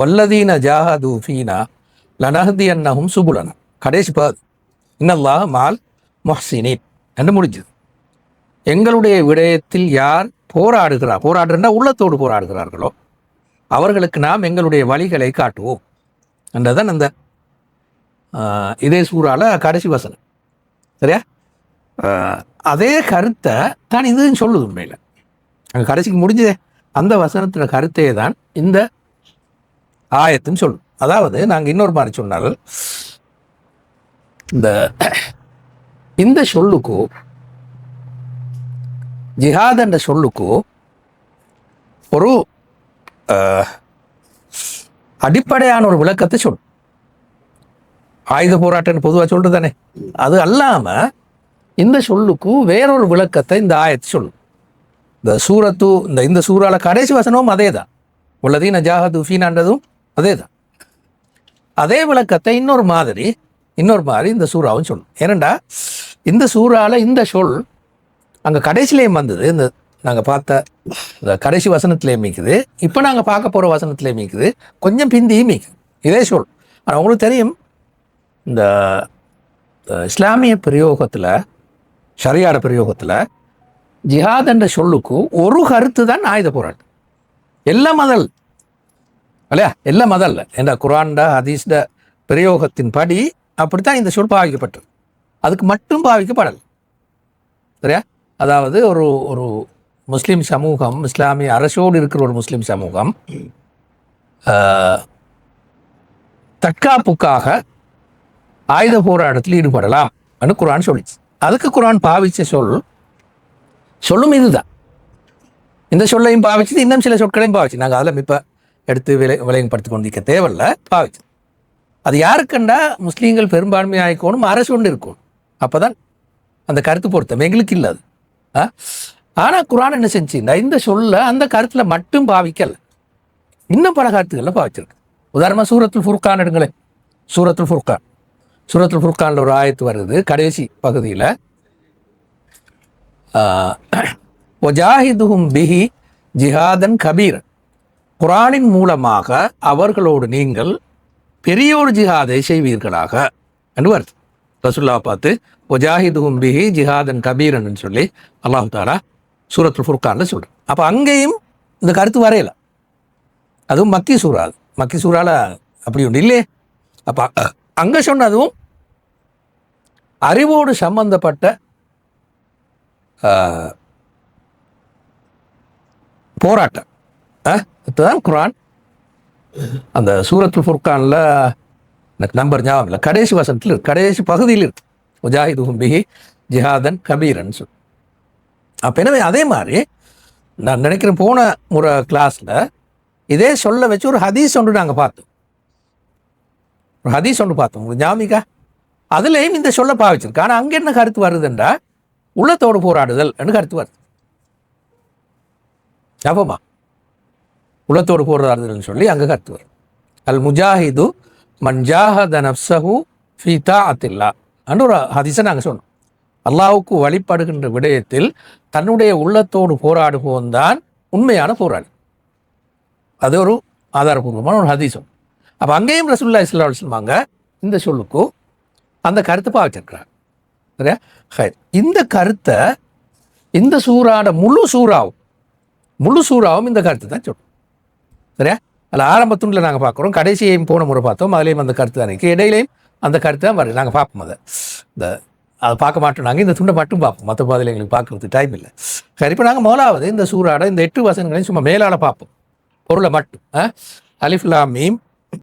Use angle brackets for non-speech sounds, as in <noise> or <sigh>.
வல்லதீன ஜாஹது ஃபீனா லனஹதி அன்னஹும் சுபுலனா. கடைசி பாது. இன்னல்லா மால் மொஹ்சினீன். என்று முடிஞ்சது. எங்களுடைய விடயத்தில் யார் போராடுகிறார் போராடுறா உள்ளத்தோடு போராடுகிறார்களோ அவர்களுக்கு நாம் எங்களுடைய வழிகளை காட்டுவோம். என்றதான் அந்த இதே சூறால கடைசி வசனம். சரியா? அதே கருத்தை தான் இதுன்னு சொல்லுது உண்மையில். அங்கே கடைசிக்கு முடிஞ்சதே. அந்த வசனத்தின கருத்தையே தான் இந்த ஆயத்துன்னு சொல்லும். அதாவது நாங்கள் இன்னொரு மாதிரி சொன்னால் இந்த இந்த சொல்லுக்கோ ஜிஹாத் என்ற சொல்லுக்கோ ஒரு அடிப்படையான ஒரு விளக்கத்தை சொல்லும். ஆயுத போராட்டம் பொதுவாக சொல்றது தானே அது அல்லாம இந்த சொல்லுக்கு வேறொரு விளக்கத்தை இந்த ஆயத்து சொல்லும். இந்த சூரத்து இந்த இந்த சூறால கடைசி வசனமும் அதே தான் உள்ளதீன ஜாகத் உஃபீனான்றதும் அதே தான் அதே விளக்கத்தை இன்னொரு மாதிரி இன்னொரு மாதிரி இந்த சூறாவும் சொல்லும். ஏனண்டா இந்த சூறாவில் இந்த சொல் அங்கே கடைசிலேயும் வந்தது. இந்த நாங்கள் பார்த்த இந்த கடைசி வசனத்திலே மீக்குது இப்போ நாங்கள் பார்க்க போகிற வசனத்திலே மீக்குது கொஞ்சம் பிந்தியும் மீக்குது இதே சொல். ஆனால் உங்களுக்கு தெரியும் இந்த இஸ்லாமிய பிரயோகத்தில் ஷரியாட பிரயோகத்தில் ஜிஹாத் என்ற சொல்லுக்கு ஒரு கருத்து தான் ஆயுத போராட்டம். எல்லா மதல் இல்லையா? எல்லாம் மதல்ல என்ற குரான்ட ஹதீஸ்ட பிரயோகத்தின் படி அப்படித்தான் இந்த சொல் பாவிக்கப்பட்டது. அதுக்கு மட்டும் பாவிக்கப்படலை. சரியா? அதாவது ஒரு ஒரு முஸ்லீம் சமூகம் இஸ்லாமிய அரசோடு இருக்கிற ஒரு முஸ்லீம் சமூகம் ஆஹ், தற்காப்புக்காக ஆயுத போராட்டத்தில் ஈடுபடலாம் என்று குரான் சொல்லிச்சு. அதுக்கு குரான் பாவிச்ச சொல் சொல்லும் இதுதான். இந்த சொல்லையும் பாவிச்சது இன்னும் சில சொற்களையும் பாவிச்சு. நாங்கள் அதில் இப்போ எடுத்து விலை விலையப்படுத்தி கொண்டிருக்க தேவையில்ல பாவிச்சு. அது யாருக்குண்டா முஸ்லீம்கள் பெரும்பான்மை இருக்கணும் அரசு ஒன்று இருக்கணும். அப்போ தான் அந்த கருத்து பொருத்தம் எங்களுக்கு இல்லை அது ஆ? ஆனால் குரான் என்ன செஞ்சுன்னா இந்த சொல்ல அந்த கருத்தில் மட்டும் பாவிக்கல. இன்னும் பல கருத்துக்களில் பாவிச்சிருக்கு. உதாரணமாக சூரத்துல் ஃபுர்கான் எடுங்களேன். சூரத்துல் ஃபுர்கான். சூரத்துல் ஃபுர்கானில் ஒரு ஆயத்து வருது கடைசி பகுதியில். ஒஜாஹிதுஹும் <clears throat> பிஹி ஜிஹாதன் கபீர் குரானின் மூலமாக அவர்களோடு நீங்கள் பெரியோர் ஜிஹாதை செய்வீர்களாக. என்று வருது. ரசுல்லா பார்த்து ஒஜாஹிதுஹும் பிஹி ஜிஹாதன் கபீரன் சொல்லி அல்லாஹு தாலா சூரத்துல் ஃபுர்கானில் சொல்கிறேன் அப்போ அங்கேயும் இந்த கருத்து வரையல. அதுவும் மக்கி சூறா அது. மக்கி சூறால அப்படி ஒன்று இல்லையே. அப்போ அங்கே சொன்னதும் அறிவோடு சம்பந்தப்பட்ட போராட்டம். இதுதான் குரான்? அந்த சூரத்துல் ஃபுர்கானில் எனக்கு நம்பர் ஞாபகம் இல்லை. கடைசி வசனத்தில் இருக்கு. கடைசி பகுதியில் இருக்கு. முஜாஹிதுஹும் பிஹி ஜிஹாதன் கபீரன் சொல் அப்போ எனவே அதே மாதிரி நான் நினைக்கிறேன் போன முறை கிளாஸில் இதே சொல்ல வச்சு ஒரு ஹதீஸ் ஒன்று நாங்கள் பார்த்தோம். ஒரு ஹதீஸ் ஒன்று பார்த்தோம். உங்களுக்கு ஞாபகா அதுலேயும் இந்த சொல்ல பாவிச்சிருக்கு. ஆனால் அங்கே என்ன கருத்து வருதுன்றா உள்ளத்தோடு போராடுதல் என்று கருத்து வருது. ஞாபகமா? உள்ளத்தோடு போராடுதல்னு சொல்லி அங்கே கருத்து வரும் அல் முஜாஹிது மன்ஜாஹத நப்சஹு ஃபீதா அத்தில்லா அன்று ஒரு ஹதிசை நாங்கள் சொன்னோம். அல்லாஹ்வுக்கு வழிபடுகின்ற விடயத்தில் தன்னுடைய உள்ளத்தோடு போராடுபவன் தான் உண்மையான போராளி. அது ஒரு ஆதாரபூர்வமான ஒரு ஹதீசம் அப்போ அங்கேயும் ரசுல்லா இஸ்லா சொல்லுவாங்க இந்த சொல்லுக்கு அந்த கருத்தை பாவிச்சிருக்கிறார். சரியா? ஹை இந்த கருத்தை இந்த சூறாட முழு சூறாவும் முழு சூறாவும் இந்த கருத்தை தான் சொல்லும். சரியா? அதில் ஆரம்பத்துண்டில் நாங்கள் பார்க்குறோம் கடைசியையும் போன முறை பார்த்தோம். அதுலேயும் அந்த கருத்து தான் இருக்குது இடையிலையும் அந்த கருத்து தான் வருது. நாங்கள் பார்ப்போம் அதை. இந்த அதை பார்க்க மாட்டோம். நாங்கள் இந்த துண்டை மட்டும் பார்ப்போம். மற்ற பாதையில் எங்களுக்கு பார்க்கறதுக்கு டைம் இல்லை. சரி இப்போ நாங்கள் முதலாவது இந்த சூறாட இந்த எட்டு வசனங்களையும் சும்மா மேலால் பார்ப்போம். பொருளை மட்டும். ஆ? அலிஃப் மீம்.